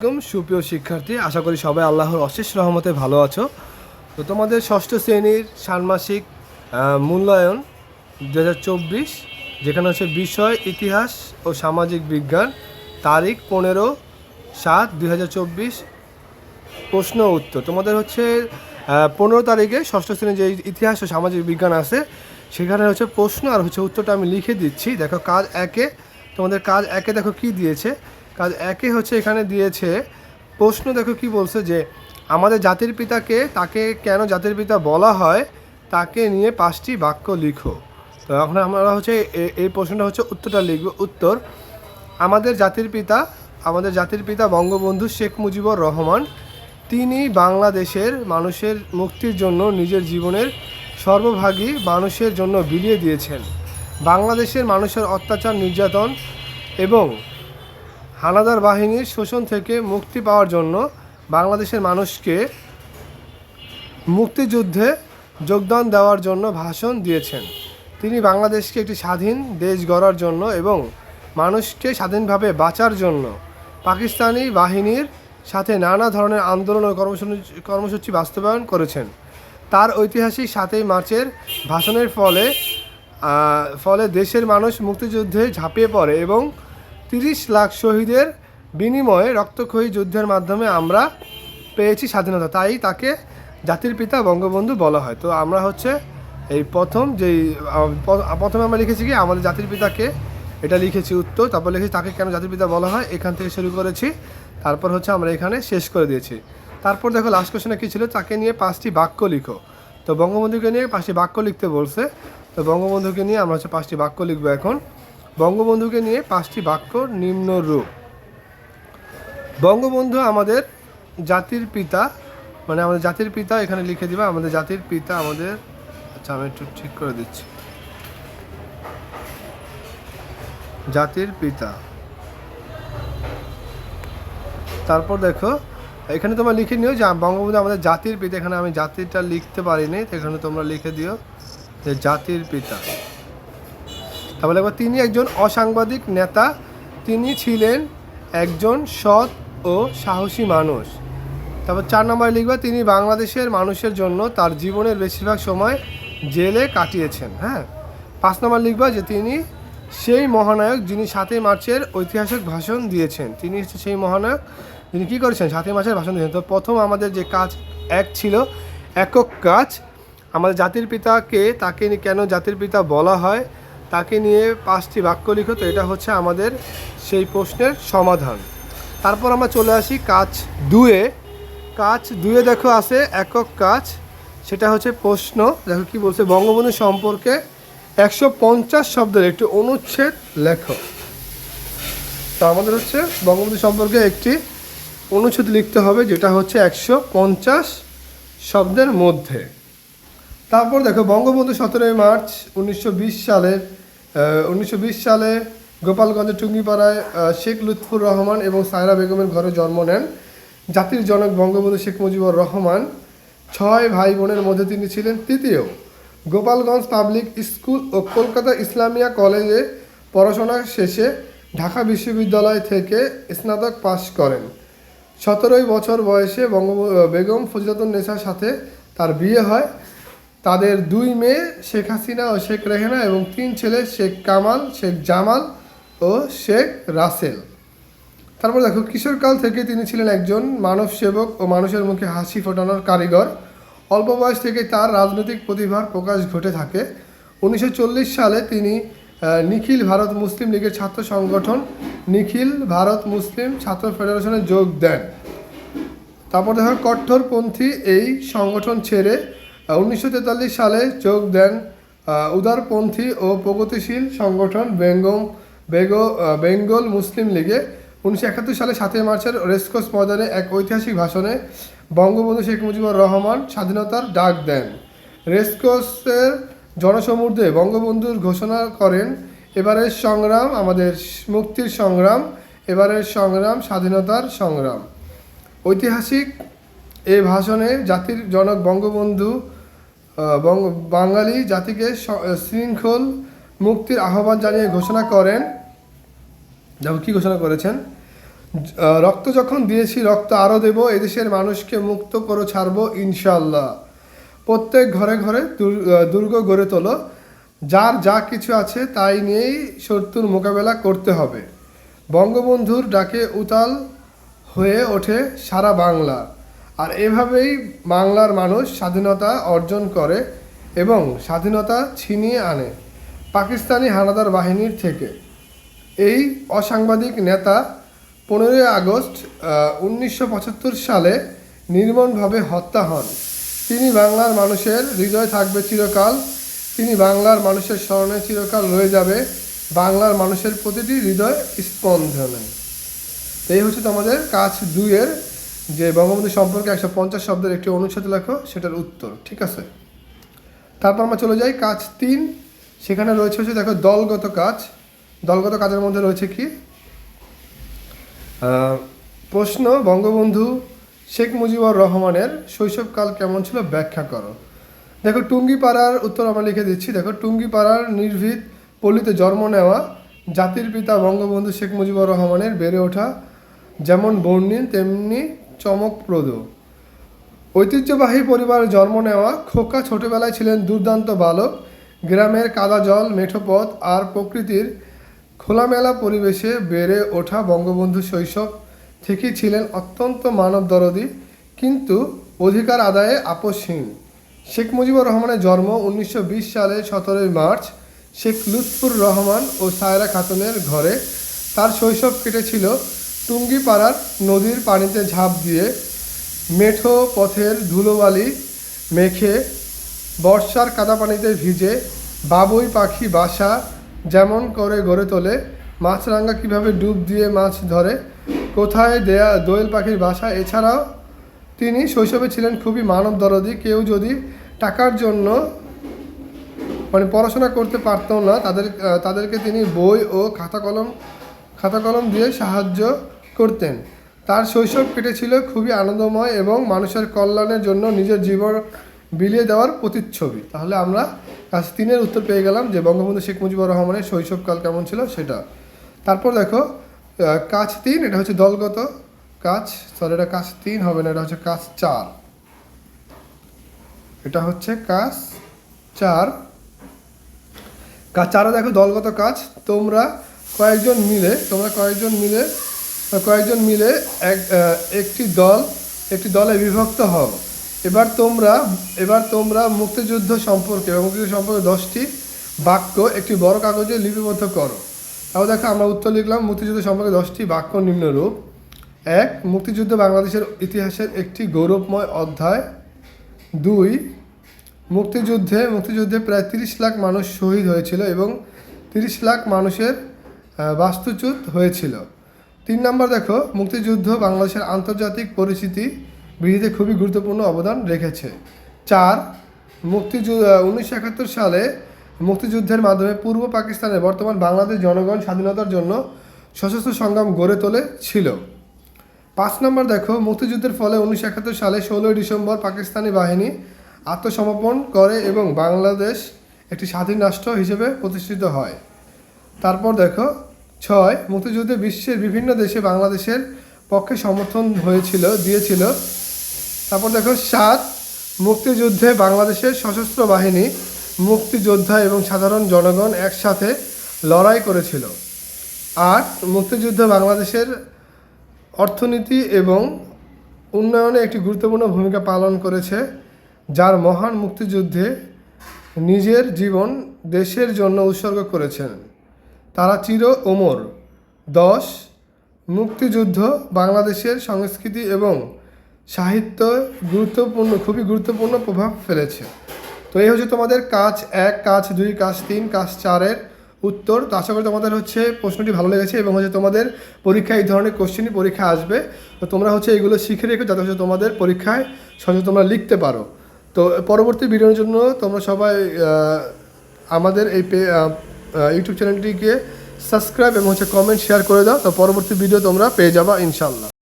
আসসালামাইকুম সুপ্রিয় শিক্ষার্থী। আশা করি সবাই আল্লাহর অশেষ রহমতে ভালো আছো। তো তোমাদের ষষ্ঠ শ্রেণির ষান্মাসিক মূল্যায়ন দু হাজার চব্বিশ, যেখানে হচ্ছে বিষয়, ইতিহাস ও সামাজিক বিজ্ঞান, তারিখ পনেরো সাত দুই প্রশ্ন উত্তর। তোমাদের হচ্ছে পনেরো তারিখে ষষ্ঠ শ্রেণির যে ইতিহাস ও সামাজিক বিজ্ঞান আছে, সেখানে হচ্ছে প্রশ্ন আর হচ্ছে উত্তরটা আমি লিখে দিচ্ছি। দেখো, কাজ একে, তোমাদের কাজ একে দেখো কি দিয়েছে। কাজ একে হচ্ছে এখানে দিয়েছে। প্রশ্ন দেখো কি বলছে যে, আমাদের জাতির পিতাকে তাকে কেন জাতির পিতা বলা হয়? তাকে নিয়ে পাঁচটি বাক্য লিখো। তো এখন আমরা হচ্ছে এই প্রশ্নটা হচ্ছে উত্তরটা লিখব। উত্তর, আমাদের জাতির পিতা, আমাদের জাতির পিতা বঙ্গবন্ধু শেখ মুজিবুর রহমান, তিনি বাংলাদেশের মানুষের মুক্তির জন্য নিজের জীবনের সর্বভাগী মানুষের জন্য বিলিয়ে দিয়েছেন। বাংলাদেশের মানুষের অত্যাচার, নির্যাতন এবং হানাদার বাহিনীর শোষণ থেকে মুক্তি পাওয়ার জন্য বাংলাদেশের মানুষকে মুক্তিযুদ্ধে যোগদান দেওয়ার জন্য ভাষণ দিয়েছেন। তিনি বাংলাদেশকে একটি স্বাধীন দেশ গড়ার জন্য এবং মানুষকে স্বাধীনভাবে বাঁচার জন্য পাকিস্তানি বাহিনীর সাথে নানা ধরনের আন্দোলন ও কর্মসূচি বাস্তবায়ন করেছেন। তার ঐতিহাসিক সাতই মার্চের ভাষণের ফলে ফলে দেশের মানুষ মুক্তিযুদ্ধে ঝাঁপিয়ে পড়ে এবং তিরিশ লাখ শহীদের বিনিময়ে রক্তক্ষয়ী যুদ্ধের মাধ্যমে আমরা পেয়েছি স্বাধীনতা, তাই তাকে জাতির পিতা বঙ্গবন্ধু বলা হয়। তো আমরা হচ্ছে এই প্রথম যেই প্রথমে আমরা লিখেছি কি, আমাদের জাতির পিতাকে এটা লিখেছি উত্তর, তারপর লিখেছি তাকে কেন জাতির পিতা বলা হয়, এখান থেকে শুরু করেছি, তারপর হচ্ছে আমরা এখানে শেষ করে দিয়েছি। তারপর দেখো লাস্ট কোশ্চেনে কী ছিল? তাকে নিয়ে পাঁচটি বাক্য লিখো। তো বঙ্গবন্ধুকে নিয়ে পাঁচটি বাক্য লিখতে বলছে, তো বঙ্গবন্ধুকে নিয়ে আমরা হচ্ছে পাঁচটি বাক্য লিখব এখন। বঙ্গবন্ধুকে নিয়ে পাঁচটি বাক্য নিম্নরূপ বঙ্গবন্ধু আমাদের জাতির পিতা মানে আমাদের জাতির পিতা এখানে লিখে দিবা, আমাদের জাতির পিতা আমাদের আচ্ছা আমি একটু ঠিক করে দিচ্ছি। জাতির পিতা। তারপর দেখো, এখানে তোমরা লিখে নিও যে বঙ্গবন্ধু আমাদের জাতির পিতা, এখানে আমি জাতিটা লিখতে পারিনি, এখানে তোমরা লিখে দিও যে জাতির পিতা। তারপরে দেখো, তিনি একজন অসাংবাদিক নেতা, তিনি ছিলেন একজন সৎ ও সাহসী মানুষ। তারপর চার নম্বরে লিখবা, তিনি বাংলাদেশের মানুষের জন্য তার জীবনের বেশিরভাগ সময় জেলে কাটিয়েছেন হ্যাঁ? পাঁচ নম্বর লিখবা যে তিনি সেই মহানায়ক যিনি সাতই মার্চের ঐতিহাসিক ভাষণ দিয়েছেন। তিনি হচ্ছে সেই মহানায়ক যিনি কী করেছেন? সাতই মার্চের ভাষণ দিয়েছেন। তো প্রথম আমাদের যে কাজ এক ছিল, একক কাজ, আমাদের জাতির পিতাকে তাকে কেন জাতির পিতা বলা হয়? তাকে নিয়ে পাঁচটি বাক্য লিখো তো এটা হচ্ছে আমাদের সেই প্রশ্নের সমাধান। তারপর আমরা চলে আসি কাজ দুয়ে। কাজ দুয়ে দেখো আছে একক কাজ, সেটা হচ্ছে প্রশ্ন। দেখো কি বলছে, বঙ্গবন্ধু সম্পর্কে একশো পঞ্চাশ শব্দের একটি অনুচ্ছেদ লেখো। তো আমাদের হচ্ছে বঙ্গবন্ধু সম্পর্কে একটি অনুচ্ছেদ লিখতে হবে, যেটা হচ্ছে একশো পঞ্চাশ শব্দের মধ্যে। তারপর দেখো, বঙ্গবন্ধু সতেরোই মার্চ উনিশশো সালের উনিশশো সালে গোপালগঞ্জের টুঙ্গিপাড়ায় শেখ লুৎফুর রহমান এবং সায়রা বেগমের ঘরে জন্ম নেন। জাতির জনক বঙ্গবন্ধু শেখ মুজিবুর রহমান। ছয় ভাই বোনের মধ্যে তিনি ছিলেন তৃতীয়। গোপালগঞ্জ পাবলিক স্কুল ও কলকাতা ইসলামিয়া কলেজে পড়াশোনা শেষে ঢাকা বিশ্ববিদ্যালয় থেকে স্নাতক পাশ করেন। সতেরোই বছর বয়সে বঙ্গ বেগম ফজিলাতুন্নেসার সাথে তার বিয়ে হয়। তাদের দুই মেয়ে, শেখ হাসিনা ও শেখ রেহেনা এবং তিন ছেলে, শেখ কামাল, শেখ জামাল ও শেখ রাসেল। তারপর দেখো কিশোরকাল থেকে তিনি ছিলেন একজন মানব সেবক ও মানুষের মুখে হাসি ফোটানোর কারিগর। অল্প বয়স থেকে তার রাজনৈতিক প্রতিভার প্রকাশ ঘটে থাকে। উনিশশো চল্লিশ সালে তিনি নিখিল ভারত মুসলিম লীগের ছাত্র সংগঠন নিখিল ভারত মুসলিম ছাত্র ফেডারেশনে যোগ দেন। তারপর দেখো কঠোরপন্থী এই সংগঠন ছেড়ে উনিশশো তেতাল্লিশ সালে যোগ দেন উদারপন্থী ও প্রগতিশীল সংগঠন বেঙ্গম বেঙ্গল মুসলিম লীগে। উনিশশো একাত্তর সালে সাতই মার্চের রেসকোর্স ময়দানে এক ঐতিহাসিক ভাষণে বঙ্গবন্ধু শেখ মুজিবুর রহমান স্বাধীনতার ডাক দেন। রেসকোর্সের জনসমুদ্রে বঙ্গবন্ধুর ঘোষণা করেন, এবারের সংগ্রাম আমাদের মুক্তির সংগ্রাম, এবারের সংগ্রাম স্বাধীনতার সংগ্রাম। ঐতিহাসিক এই ভাষণে জাতির জনক বঙ্গবন্ধু বাঙালি জাতিকে শৃঙ্খল মুক্তির আহ্বান জানিয়ে ঘোষণা করেন। দেখো, কী ঘোষণা করেছেন? রক্ত যখন দিয়েছি, রক্ত আরও দেব, এদেশের মানুষকে মুক্ত করে, ছাড়বো ইনশাল্লাহ প্রত্যেক ঘরে ঘরে দুর্গ গড়ে তোলো। যার যা কিছু আছে, তাই নিয়েই শত্রুর মোকাবেলা করতে হবে। বঙ্গবন্ধুর ডাকে উতাল হয়ে ওঠে সারা বাংলা। আর এভাবেই বাংলার মানুষ স্বাধীনতা অর্জন করে এবং স্বাধীনতা ছিনিয়ে আনে পাকিস্তানি হানাদার বাহিনীর থেকে। এই অসাংবাদিক নেতা পনেরোই আগস্ট উনিশশো পঁচাত্তর সালে নির্মমভাবে হত্যা হন। তিনি বাংলার মানুষের হৃদয় থাকবে চিরকাল, তিনি বাংলার মানুষের স্মরণে চিরকাল রয়ে যাবে, বাংলার মানুষের প্রতিটি হৃদয় স্পন্দনে। এই হচ্ছে তোমাদের কাজ দুইয়ের যে বঙ্গবন্ধু সম্পর্কে একশো পঞ্চাশ শব্দের একটি অনুচ্ছেদ লেখো, সেটার উত্তর, ঠিক আছে? তারপর আমরা চলে যাই কাজ তিন। সেখানে রয়েছে হচ্ছে, দেখো, দলগত কাজ। দলগত কাজের মধ্যে রয়েছে কি? প্রশ্ন, বঙ্গবন্ধু শেখ মুজিবুর রহমানের শৈশবকাল কেমন ছিল? ব্যাখ্যা করো। দেখো, টুঙ্গিপাড়ার উত্তর আমরা লিখে দিচ্ছি। দেখো, টুঙ্গিপাড়ার নির্ভীত পল্লীতে জন্ম নেওয়া জাতির পিতা বঙ্গবন্ধু শেখ মুজিবুর রহমানের বেড়ে ওঠা যেমন বর্ণিল, তেমনি চমকপ্রদ। ঐতিহ্যবাহী পরিবারে জন্ম নেওয়া খোকা ছোটবেলায় ছিলেন দুর্দান্ত বালক। গ্রামের কাদা জল, মেঠোপথ আর প্রকৃতির খোলামেলা পরিবেশে বেড়ে ওঠা বঙ্গবন্ধু শৈশব থেকেই ছিলেন অত্যন্ত মানব দরদি কিন্তু অধিকার আদায়ে আপসহীন শেখ মুজিবুর রহমানের জন্ম উনিশশো সালের সতেরোই মার্চ। শেখ লুৎফুর রহমান ও সায়রা খাতুনের ঘরে তার শৈশব কেটেছিল টুঙ্গিপাড়ার নদীর পানিতে ঝাঁপ দিয়ে মেঠো পথের ধুলোবালি মেখে বর্ষার কাদা পানিতে ভিজে বাবুই পাখি বাসা যেমন করে গড়ে তোলে, মাছরাঙা কীভাবে ডুব দিয়ে মাছ ধরে, কোথায় দেয়া দোয়েল পাখির বাসা, এছাড়াও তিনি শৈশবে ছিলেন খুবই মানব দরদি কেউ যদি টাকার জন্য মানে পড়াশোনা করতে পারতো না, তাদের, তাদেরকে তিনি বই ও খাতা কলম খাতা কলম দিয়ে সাহায্য করতেন। তার শৈশব কেটেছিল খুবই আনন্দময় এবং মানুষের কল্যাণের জন্য নিজের জীবন বিলিয়ে দেওয়ার প্রতিচ্ছবি। তাহলে আমরা কাজ তিনের উত্তর পেয়ে গেলাম যে বঙ্গবন্ধু শেখ মুজিবুর রহমানের শৈশবকাল কেমন ছিল সেটা। তারপর দেখো কাজ তিন, এটা হচ্ছে দলগত কাজ। সরি এটা কাজ তিন হবে না, এটা হচ্ছে কাজ চার। এটা হচ্ছে কাজ চার। কাজ চারও দেখো দলগত কাজ। তোমরা কয়েকজন মিলে, তোমরা কয়েকজন মিলে কয়েকজন মিলে এক একটি দল, একটি দলে বিভক্ত হও। এবার তোমরা এবার তোমরা মুক্তিযুদ্ধ সম্পর্কে, এবং মুক্তিযুদ্ধ সম্পর্কে দশটি বাক্য একটি বড় কাগজে লিপিবদ্ধ করো। তাও দেখো, আমরা উত্তর লিখলাম, মুক্তিযুদ্ধ সম্পর্কে দশটি বাক্য নিম্নরূপ। এক, মুক্তিযুদ্ধ বাংলাদেশের ইতিহাসের একটি গৌরবময় অধ্যায়। দুই, মুক্তিযুদ্ধে মুক্তিযুদ্ধে প্রায় তিরিশ লাখ মানুষ শহীদ হয়েছিল এবং তিরিশ লাখ মানুষের বাস্তুচ্যুত হয়েছিল। তিন নম্বর দেখো, মুক্তিযুদ্ধ বাংলাদেশের আন্তর্জাতিক পরিস্থিতি বৃদ্ধিতে খুবই গুরুত্বপূর্ণ অবদান রেখেছে। চার মুক্তিযুদ্ধ উনিশশো একাত্তর সালে মুক্তিযুদ্ধের মাধ্যমে পূর্ব পাকিস্তানের বর্তমান বাংলাদেশ জনগণ স্বাধীনতার জন্য সশস্ত্র সংগ্রাম গড়ে তোলে ছিল পাঁচ নম্বর দেখো, মুক্তিযুদ্ধের ফলে উনিশশো একাত্তর সালে ষোলোই ডিসেম্বর পাকিস্তানি বাহিনী আত্মসমর্পণ করে এবং বাংলাদেশ একটি স্বাধীন রাষ্ট্র হিসেবে প্রতিষ্ঠিত হয়। তারপর দেখো ছয়, মুক্তিযুদ্ধে বিশ্বের বিভিন্ন দেশে বাংলাদেশের পক্ষে সমর্থন হয়েছিল, দিয়েছিল। তারপর দেখো, সাত, মুক্তিযুদ্ধে বাংলাদেশের সশস্ত্র বাহিনী, মুক্তিযোদ্ধা এবং সাধারণ জনগণ একসাথে লড়াই করেছিল। আট, মুক্তিযুদ্ধ বাংলাদেশের অর্থনীতি এবং উন্নয়নে একটি গুরুত্বপূর্ণ ভূমিকা পালন করেছে, যার মহান মুক্তিযুদ্ধে নিজের জীবন দেশের জন্য উৎসর্গ করেছেন। তারা চির ওমর। দশ, মুক্তিযুদ্ধ বাংলাদেশের সংস্কৃতি এবং সাহিত্য গুরুত্বপূর্ণ, খুবই গুরুত্বপূর্ণ প্রভাব ফেলেছে। তো এই হচ্ছে তোমাদের কাজ এক, কাজ দুই, কাজ তিন, কাজ চারের উত্তর। তো আশা করি তোমাদের হচ্ছে প্রশ্নটি ভালো লেগেছে এবং হচ্ছে তোমাদের পরীক্ষায় এই ধরনের কোশ্চেনই পরীক্ষা আসবে। তো তোমরা হচ্ছে এগুলো শিখে রেখো যাতে হচ্ছে তোমাদের পরীক্ষায় সহজে তোমরা লিখতে পারো। তো পরবর্তী ভিডিওর জন্য তোমরা সবাই আমাদের এই ইউটিউব চ্যানেলটিকে সাবস্ক্রাইব এবং হচ্ছে কমেন্ট শেয়ার করে দাও, তো পরবর্তী ভিডিও তোমরা পেয়ে যাবা ইনশাল্লাহ